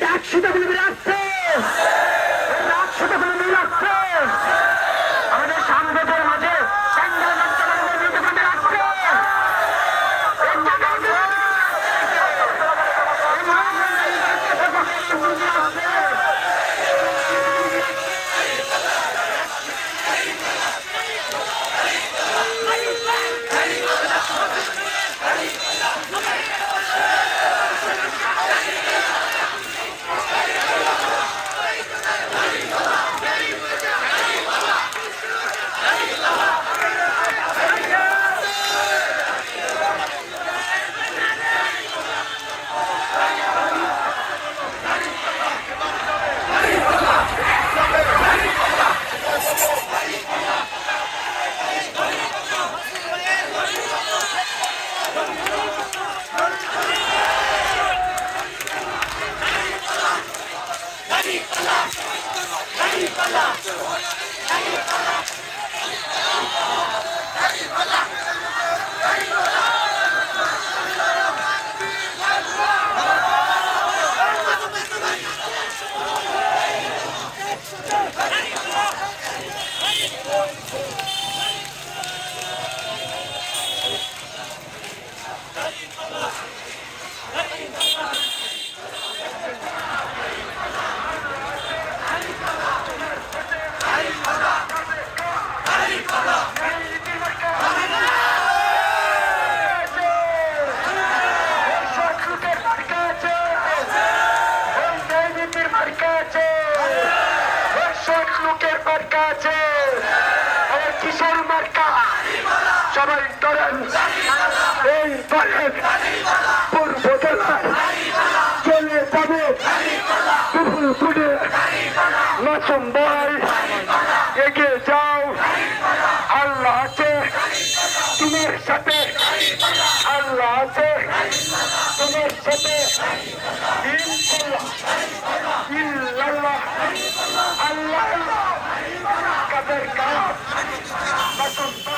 ডাক সীতাকুলু বিরাচ্ছে ডাক সীতাকুলু বিরাচ্ছে Hayır bana! Hayır bana! কিশোর মার্কা সবাই ধরেন, এই বলেন পূর্ব জেলায় চলে যাবে দুপুর ফুটে মাসুম ভাই, এগিয়ে যাও, আল্লাহ আছে, তোমার সাথে, আল্লাহ আছে, তোমার সাথে, ইনশাল্লাহ। come back.